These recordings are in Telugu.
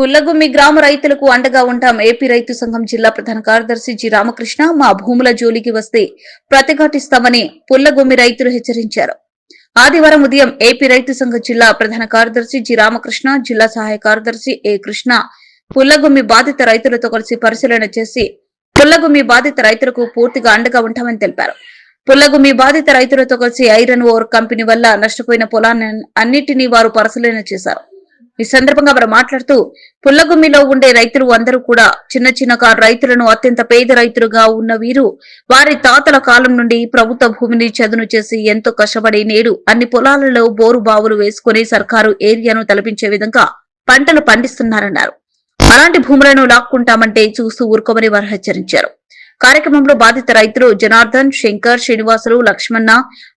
పుల్లగుమ్మి గ్రామ రైతులకు అండగా ఉంటాం ఏపీ రైతు సంఘం జిల్లా ప్రధాన కార్యదర్శి జి రామకృష్ణ. మా భూముల జోలికి వస్తే ప్రతిఘటిస్తామని పుల్లగుమ్మి రైతులు హెచ్చరించారు. ఆదివారం ఉదయం ఏపీ రైతు సంఘ జిల్లా ప్రధాన కార్యదర్శి జి రామకృష్ణ జిల్లా సహాయ కార్యదర్శి ఏ కృష్ణ పుల్లగుమ్మి బాధిత రైతులతో కలిసి పరిశీలన చేసి పుల్లగుమ్మి బాధిత రైతులకు పూర్తిగా అండగా ఉంటామని తెలిపారు. పుల్లగుమ్మి బాధిత రైతులతో కలిసి ఐరన్ ఓర్ కంపెనీ వల్ల నష్టపోయిన పొలాన్ని అన్నిటినీ వారు పరిశీలన చేశారు. ఈ సందర్భంగా వారు మాట్లాడుతూ పుల్లగుమ్మిలో ఉండే రైతులు అందరూ కూడా చిన్న చిన్న రైతులను అత్యంత పేద రైతులుగా ఉన్న వీరు వారి తాతల కాలం నుండి ప్రభుత్వ భూమిని చదును చేసి ఎంతో కష్టపడి నేడు అన్ని పొలాలలో బోరు బావులు వేసుకుని సర్కారు ఏరియాను తలపించే విధంగా పంటలు పండిస్తున్నారన్నారు. అలాంటి భూములను లాక్కుంటామంటే చూస్తూ ఊరుకోమని వారు హెచ్చరించారు. కార్యక్రమంలో బాధిత రైతులు జనార్దన్ శంకర్ శ్రీనివాసులు లక్ష్మణ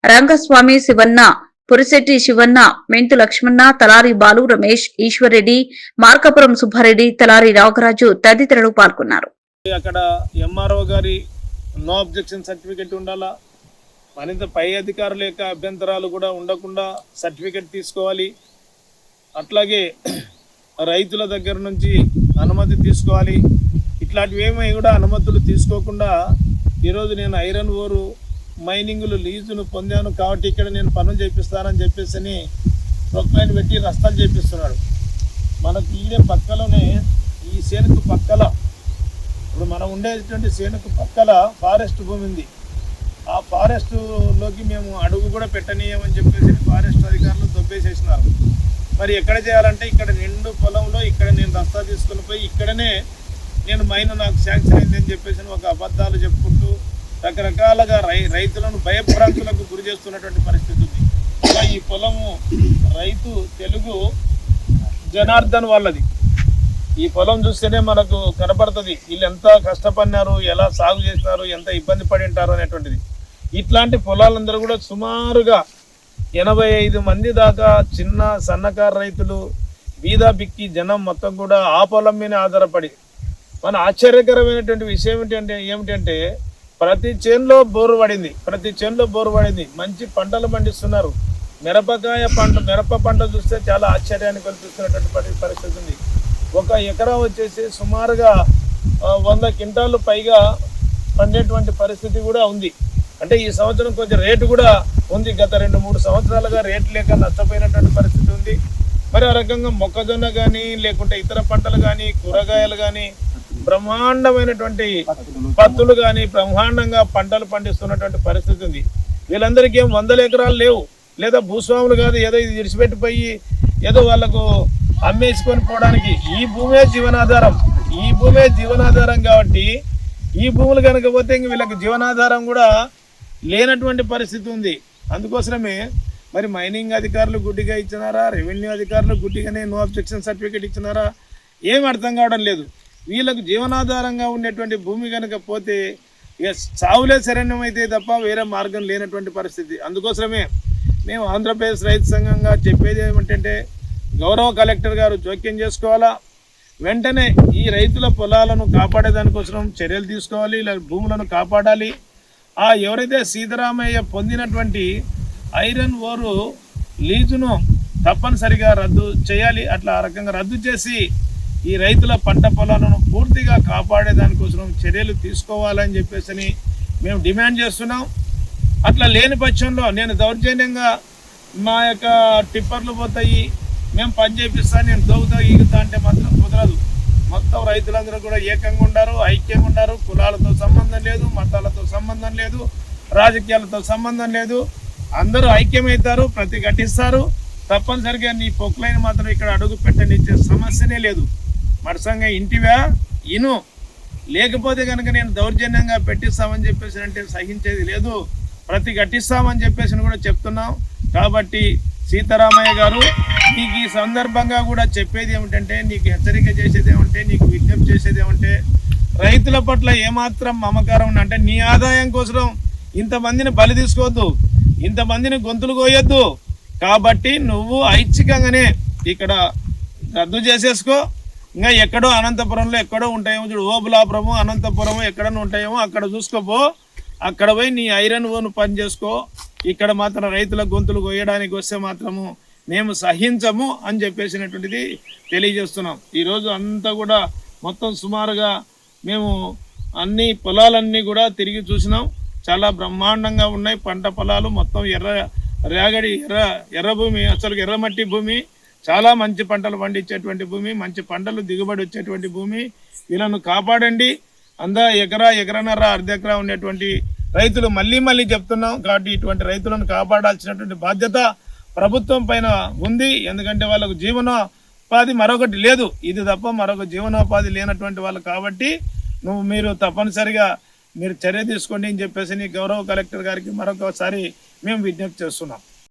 రంగస్వామి శివన్న పురిశెట్టి శివన్న మెంతు లక్ష్మణ తలారి బాలు రమేష్ ఈశ్వర్రెడ్డి మార్కాపురం సుబ్బారెడ్డి తలారి రాఘరాజు తదితరులు పాల్గొన్నారు. అక్కడ ఎంఆర్ఓ గారి నో అబ్జెక్షన్ సర్టిఫికెట్ ఉండాలా? మరింత పై అధికారుల యొక్క అభ్యంతరాలు కూడా ఉండకుండా సర్టిఫికెట్ తీసుకోవాలి. అట్లాగే రైతుల దగ్గర నుంచి అనుమతి తీసుకోవాలి. ఇట్లాంటివి ఏమీ కూడా అనుమతులు తీసుకోకుండా ఈరోజు నేను ఐరన్ ఓరు మైనింగ్లు లీజును పొందాను కాబట్టి ఇక్కడ నేను పనులు చేపిస్తానని చెప్పేసి అని ప్రొక్లైన్ పెట్టి రస్తాలు చేపిస్తున్నాడు. మనకు ఈడే పక్కలోనే ఈ సేనుకు పక్కల ఇప్పుడు మనం ఉండేటువంటి సేనుకు పక్కల ఫారెస్ట్ భూమి ఉంది. ఆ ఫారెస్ట్లోకి మేము అడుగు కూడా పెట్టనీయమని చెప్పేసి ఫారెస్ట్ అధికారులు దొబ్బేసేసినారు. మరి ఎక్కడ చేయాలంటే ఇక్కడ నిండు పొలంలో ఇక్కడ నేను రస్తా తీసుకుని పోయి ఇక్కడనే నేను మైన్ నాకు శాంక్షన్ అయిందని చెప్పేసి ఒక అబద్ధాలు చెప్పుకుంటూ రకరకాలుగా రై రైతులను భయభ్రాంతులకు గురి చేస్తున్నటువంటి పరిస్థితి ఉంది. ఇలా ఈ పొలము రైతు తెలుగు జనార్దన్ వాళ్ళది. ఈ పొలం చూస్తేనే మనకు కనపడుతుంది వీళ్ళు ఎంత కష్టపడినారు ఎలా సాగు చేసినారు ఎంత ఇబ్బంది పడి ఉంటారు అనేటువంటిది. ఇట్లాంటి పొలాలందరూ కూడా సుమారుగా ఎనభై ఐదు మంది దాకా చిన్న సన్నకారు రైతులు బీదా బిక్కి జనం మొత్తం కూడా ఆ పొలం మీద ఆధారపడి. మన ఆశ్చర్యకరమైనటువంటి విషయం ఏంటంటే ఏమిటంటే ప్రతి చేనులో బోరు పడింది. ప్రతి చేనులో బోరు పడింది. మంచి పంటలు పండిస్తున్నారు. మిరపకాయ పంట మిరప పంట చూస్తే చాలా ఆశ్చర్యాన్ని కల్పిస్తున్నటువంటి పరిస్థితి ఉంది. ఒక ఎకరా వచ్చేసి సుమారుగా వంద క్వింటాలు పైగా పండేటువంటి పరిస్థితి కూడా ఉంది. అంటే ఈ సంవత్సరం కొంచెం రేటు కూడా ఉంది. గత రెండు మూడు సంవత్సరాలుగా రేటు లేక నష్టపోయినటువంటి పరిస్థితి ఉంది. మరి ఆ రకంగా మొక్కజొన్న కానీ లేకుంటే ఇతర పంటలు కానీ కూరగాయలు కానీ బ్రహ్మాండమైనటువంటి పత్తులు కానీ బ్రహ్మాండంగా పంటలు పండిస్తున్నటువంటి పరిస్థితి ఉంది. వీళ్ళందరికీ ఏం వందల ఎకరాలు లేవు. లేదా భూస్వాములు కాదు ఏదో ఇది విడిచిపెట్టిపోయి ఏదో వాళ్ళకు అమ్మేసుకొని పోవడానికి ఈ భూమే జీవనాధారం. ఈ భూమే జీవనాధారం కాబట్టి ఈ భూములు కనుక పోతే ఇంక వీళ్ళకి జీవనాధారం కూడా లేనటువంటి పరిస్థితి ఉంది. అందుకోసమే మరి మైనింగ్ అధికారులు గుడ్డిగా ఇచ్చినారా? రెవెన్యూ అధికారులు గుడ్డిగానే నో అబ్జెక్షన్ సర్టిఫికేట్ ఇచ్చినారా? ఏం అర్థం కావడం లేదు. వీళ్ళకు జీవనాధారంగా ఉండేటువంటి భూమి కనుక పోతే ఇక సావులే శరణ్యమైతే తప్ప వేరే మార్గం లేనటువంటి పరిస్థితి. అందుకోసమే మేము ఆంధ్రప్రదేశ్ రైతు సంఘంగా చెప్పేది ఏమిటంటే గౌరవ కలెక్టర్ గారు జోక్యం చేసుకోవాలా? వెంటనే ఈ రైతుల పొలాలను కాపాడేదానికోసం చర్యలు తీసుకోవాలి ఇలా భూములను కాపాడాలి. ఆ ఎవరైతే సీతారామయ్య పొందినటువంటి ఐరన్ ఓరు లీజును తప్పనిసరిగా రద్దు చేయాలి అట్లా ఆ రకంగా రద్దు చేసి ఈ రైతుల పంట పొలాలను పూర్తిగా కాపాడే దానికోసం చర్యలు తీసుకోవాలని చెప్పేసి మేము డిమాండ్ చేస్తున్నాం. అట్లా లేని పక్షంలో నేను దౌర్జన్యంగా మా యొక్క టిప్పర్లు పోతాయి మేము పని చేపిస్తా నేను దోగుతా ఈగుతా అంటే మాత్రం కుదరదు. మొత్తం రైతులందరూ కూడా ఏకంగా ఉండారు ఐక్యంగా ఉండారు. కులాలతో సంబంధం లేదు మతాలతో సంబంధం లేదు రాజకీయాలతో సంబంధం లేదు. అందరూ ఐక్యమవుతారు ప్రతిఘటిస్తారు. తప్పనిసరిగా నీ పొక్కులైన మాత్రం ఇక్కడ అడుగు పెట్టనిచ్చే సమస్యనే లేదు. మరసంగా ఇంటివా? ఇను. లేకపోతే కనుక నేను దౌర్జన్యంగా పెట్టిస్తామని చెప్పేసి అంటే సహించేది లేదు. ప్రతి గట్టిస్తామని చెప్పేసి కూడా చెప్తున్నాం. కాబట్టి సీతారామయ్య గారు నీకు ఈ సందర్భంగా కూడా చెప్పేది ఏమిటంటే నీకు హెచ్చరిక చేసేది ఏమంటే నీకు విజ్ఞప్తి చేసేది ఏమంటే రైతుల పట్ల ఏమాత్రం మమకారం అంటే నీ ఆదాయం కోసం ఇంతమందిని బలి తీసుకోవద్దు. ఇంతమందిని గొంతులు కోయొద్దు. కాబట్టి నువ్వు ఐచ్ఛికంగానే ఇక్కడ రద్దు చేసేసుకో. ఇంకా ఎక్కడో అనంతపురంలో ఎక్కడో ఉంటాయేమో చూడు ఓబులాపురము అనంతపురము ఎక్కడన్నా ఉంటాయేమో అక్కడ చూసుకోపో. అక్కడ పోయి నీ ఐరన్ ఓను పని చేసుకో. ఇక్కడ మాత్రం రైతుల గొంతులు కొయ్యడానికి వస్తే మాత్రము మేము సహించము అని చెప్పేసినటువంటిది తెలియజేస్తున్నాం. ఈరోజు అంతా కూడా మొత్తం సుమారుగా మేము అన్ని పొలాలన్నీ కూడా తిరిగి చూసినాం. చాలా బ్రహ్మాండంగా ఉన్నాయి పంట పొలాలు. మొత్తం ఎర్ర రేగడి ఎర్ర ఎర్ర భూమి అసలు ఎర్రమట్టి భూమి. చాలా మంచి పంటలు పండించేటువంటి భూమి మంచి పంటలు దిగుబడి వచ్చేటువంటి భూమి. వీళ్ళను కాపాడండి. అందా ఎకరా ఎకరన్నర అర్ధ ఎకరా ఉండేటువంటి రైతులు మళ్ళీ మళ్ళీ చెప్తున్నాం కాబట్టి ఇటువంటి రైతులను కాపాడాల్సినటువంటి బాధ్యత ప్రభుత్వం పైన ఉంది. ఎందుకంటే వాళ్ళకు జీవనోపాధి మరొకటి లేదు. ఇది తప్ప మరొక జీవనోపాధి లేనటువంటి వాళ్ళు కాబట్టి నువ్వు మీరు తప్పనిసరిగా మీరు చర్య తీసుకోండి అని చెప్పేసి నీ గౌరవ కలెక్టర్ గారికి మరొకసారి మేము విజ్ఞప్తి చేస్తున్నాం.